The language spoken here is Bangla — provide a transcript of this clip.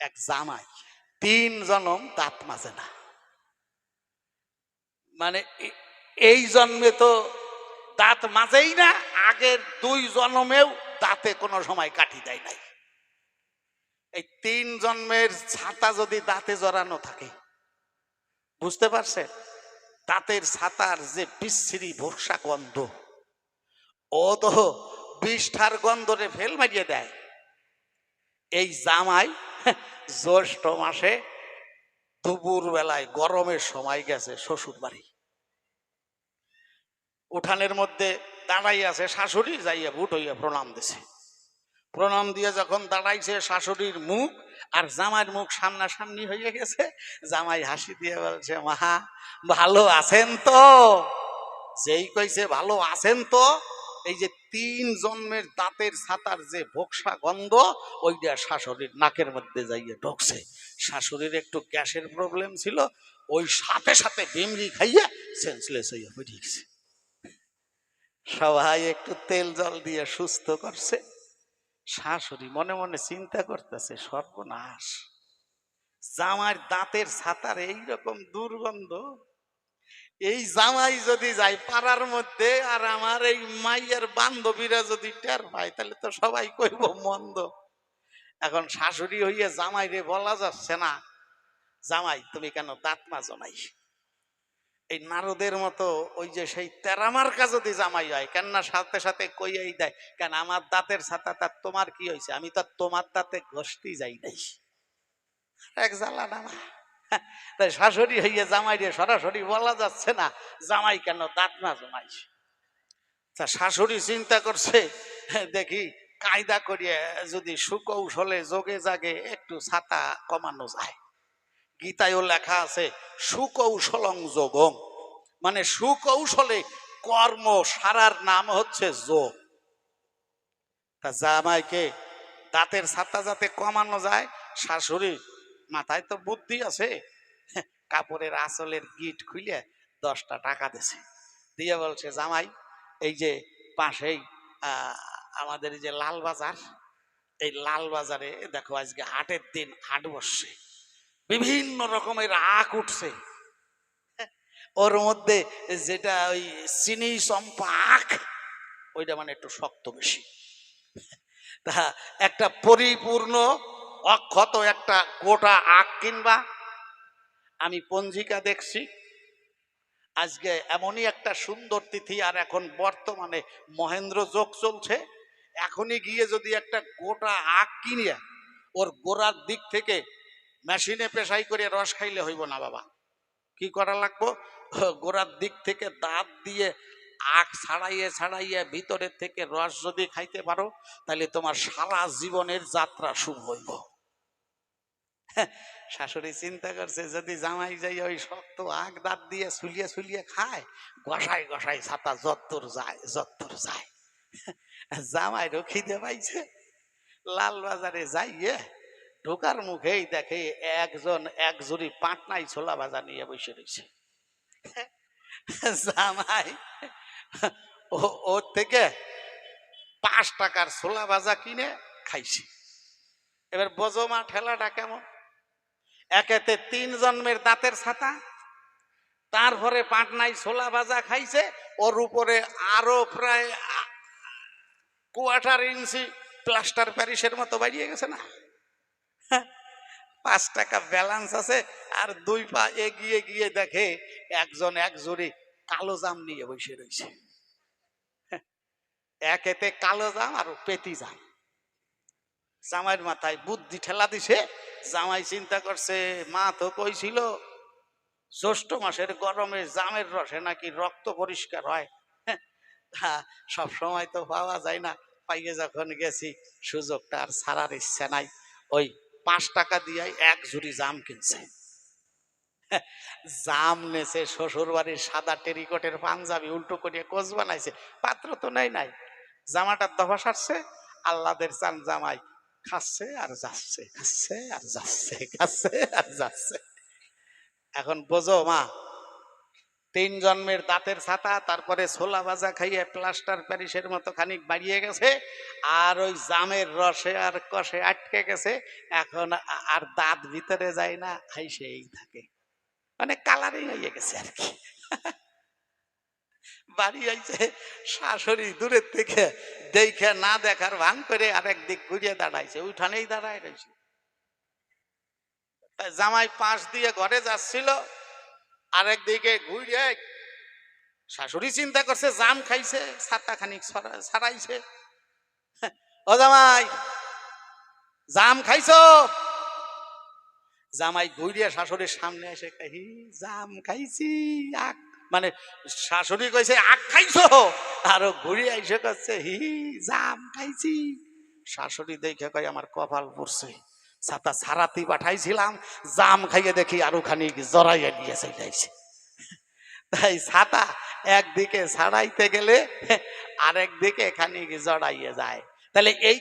এক জামাই। তিন জনম দাঁত মাজে না। মানে এই জন্মে তো দাঁত মাজেই না, আগের দুই জন্মেও দাঁতে কোনো সময় কাটি দেয় নাই। এই তিন জন্মের ছাতা যদি দাঁতে জড়ানো থাকে, বুঝতে পারছে দাঁতের ছাতার যে বিশ্রী ভরসা গন্ধ, ও তো বিষ্ঠার গন্ধরে ফেল মারিয়ে দেয়। এই জামাই, জ্যৈষ্ঠ মাসে দুপুর বেলায় গরমের সময় গেছে শ্বশুর বাড়ি উঠানের মধ্যে দাঁড়াই আছে, শাশুড়ি যাইয়া বুট হইয়া প্রণাম দিছে। প্রণাম দিয়ে যখন দাঁড়াইছে, শাশুড়ির মুখ আর জামাইয়ের মুখ সামনাসামনি হয়ে গেছে, জামাই হাসি দিয়ে বলছে, মা, ভালো আছেন তো? যেই কইছে, ভালো আছেন তো? এই যে তিন জন্মের দাঁতের ছাতার যে ভোকসা গন্ধ, ওইটা শাশুড়ির নাকের মধ্যে যাইয়ে ঢুকছে। শাশুড়ির একটু গ্যাসের প্রবলেম ছিল, ওই সাথে সাথে বিমরি খাইয়া সেন্সলেস হইয়া গেছে। সবাই একটু তেল জল দিয়ে সুস্থ করছে। শাশুড়ি মনে মনে চিন্তা করতেছে, সর্বনাশ। জামার দাঁতের ছাতার এইরকম দুর্গন্ধ। এই জামাই যদি যায় পাড়ার মধ্যে আর আমার এই মাইয়ের বান্ধবীরা যদি টের পায়, তাহলে তো সবাই কইব মন্দ। এখন শাশুড়ি হইয়া জামাই রে বলা যাচ্ছে না, জামাই, তুমি কেন দাঁত মাজো নাই? এই নারদের মতো ওই যে সেই তেরামার তেরামার্কা যদি জামাই হয়, কেননা সাথে সাথে কইয়াই দেয়, কেন আমার দাঁতের ছাতা তার তোমার কি হয়েছে আমি তো তোমার দাঁতে ঘষতেই যাই নাই। এক জ্বালা না তাই শাশুড়ি হইয়ে জামাই রে সরাসরি বলা যাচ্ছে না, জামাই কেন দাঁত না জমাই তা শাশুড়ি চিন্তা করছে, দেখি কায়দা করিয়ে যদি সুকৌশলে যোগে জাগে একটু ছাতা কমানো যায়। গীতায়ও লেখা আছে, সুকৌশলং যোগম। মানে সুকৌশলে কর্ম সারার নাম হচ্ছে যোগ। তা জামাইকে দাঁতের ছাতা যাতে কমানো যায়, শাশুড়ি মাথায় তো বুদ্ধি আছে। কাপড়ের আঁচলের গিট খুলে দশটা টাকা দিছে। দিয়ে বলছে, জামাই, এই যে পাশেই আমাদের যে লাল বাজার, এই লাল বাজারে দেখো আজকে হাটের দিন হাট বসছে। বিভিন্ন রকমের আখ উঠছে। ওর মধ্যে যেটা ওই চিনি চম্পা আখ, ওইটা মানে একটু শক্ত বেশি। তা একটা পরিপূর্ণ অক্ষত একটা গোটা আখ কিনবা। আমি পঞ্জিকা দেখছি। আজকে এমনই একটা সুন্দর তিথি, আর এখন বর্তমানে মহেন্দ্র যোগ চলছে। এখনই গিয়ে যদি একটা গোটা আখ কিনে ওর গোড়ার দিক থেকে মেশিনে পেশাই করে রস খাইলে হইব না বাবা। কি করা লাগবো? গোড়ার দিক থেকে দাঁত দিয়ে আখ ছাড়াইয়ে ছাড়াইয়ে ভিতরের থেকে রস যদি খাইতে পারো, তাহলে তোমার সারা জীবনের যাত্রা শুভ হইব। শাশুড়ি চিন্তা করছে, যদি জামাই যাই ওই শক্ত আগ দাঁত দিয়ে সুলিয়ে সুলিয়ে খায় গসাই গসাই ছাতা যত্তর যায় যত্তর যায়। জামাই খিদে পাইছে লাল বাজারে যাইয়ে ঢোকার মুখেই দেখে একজন এক জুড়ি পাটনাই ছোলা ভাজা নিয়ে বসে রয়েছে। জামাই, ও, ওর থেকে পাঁচ টাকার ছোলা ভাজা কিনে খাইছে। এবার বজমা ঠেলাটা কেমন? একেতে তিন জন্মের দাঁতের ছাতা, তার তারপরে পাটনাই ছোলা ভাজা খাইছে, ওর উপরে আরও প্রায় কোয়ার্টার ইঞ্চি প্লাস্টার প্যারিসের মতো বাড়িয়ে গেছে না? পাঁচ টাকা ব্যালেন্স আছে, আর দুই পা এগিয়ে গিয়ে দেখে একজন এক জুড়ি কালো জাম নিয়ে বসে রয়েছে। এক এতে কালো জাম আর পেতি জাম। জামাইয়ের মাথায় বুদ্ধি ঠেলা দিছে জামাই চিন্তা করছে, মা তো কইছিল জ্যৈষ্ঠ মাসের গরমে জামের রসে নাকি রক্ত পরিষ্কার হয়। সব সময় তো পাওয়া যায় না। পাইয়ে যখন গেছি, সুযোগটা আর ছাড়ার ইচ্ছা নাই। ওই পাঁচ টাকা দিয়ে এক ঝুড়ি জাম কিনছে। জাম নেছে শ্বশুর বাড়ির সাদা টেরিকটের পাঞ্জাবি, উল্টো করিয়ে কোচ বানাইছে। পাত্র তো নেই নাই। জামাটার দফা সারছে আল্লাদের চান জামাই। খাচ্ছে আর যাচ্ছে খাচ্ছে আর যাচ্ছে খাচ্ছে আর যাচ্ছে। এখন বোঝো মা, তিন জন্মের দাঁতের ছাতা, তারপরে ছোলা ভাজা খাইয়ে প্লাস্টার প্যারিসের মতো খানিক বাড়িয়ে গেছে, আর ওই জামের রসে আর কষে আটকে গেছে, এখন আর দাঁত ভিতরে যায় না হাইসেই থাকে। মানে কালারিং হয়ে গেছে আর কি। বাড়ি আইছে, শাশুড়ি দূরের থেকে দেখে না দেখার ভান করে আরেক দিক ঘুরিয়ে দাঁড়াইছে, উঠানেই দাঁড়ায় রয়েছে জামাই পাশ দিয়ে ঘরে যাচ্ছিল, আরেক দিকে ঘুরিয়ে শাশুড়ি চিন্তা করছে, জাম খাইছে ছাতা খানিক সারাইছে ও জামাই, জাম খাইছো? জামাই ঘুরিয়ে শাশুড়ির সামনে এসে কহি জাম খাইছি, আখ মানে শাশুড়ি কইছে আখ খাইছো? আরও ঘুরিয়ে এসে করছে হি জাম খাইছি। শাশুড়ি দেখে কই আমার কপাল পড়ছে। ছাতা সারাতি পাঠাইছিলাম, জাম খাইয়ে দেখি আরও খানিক জড়াইয়া নিয়ে চলে তাই ছাতা একদিকে ছাড়াইতে গেলে আরেক দিকে খানিক জড়াইয়ে যায়। তাহলে এই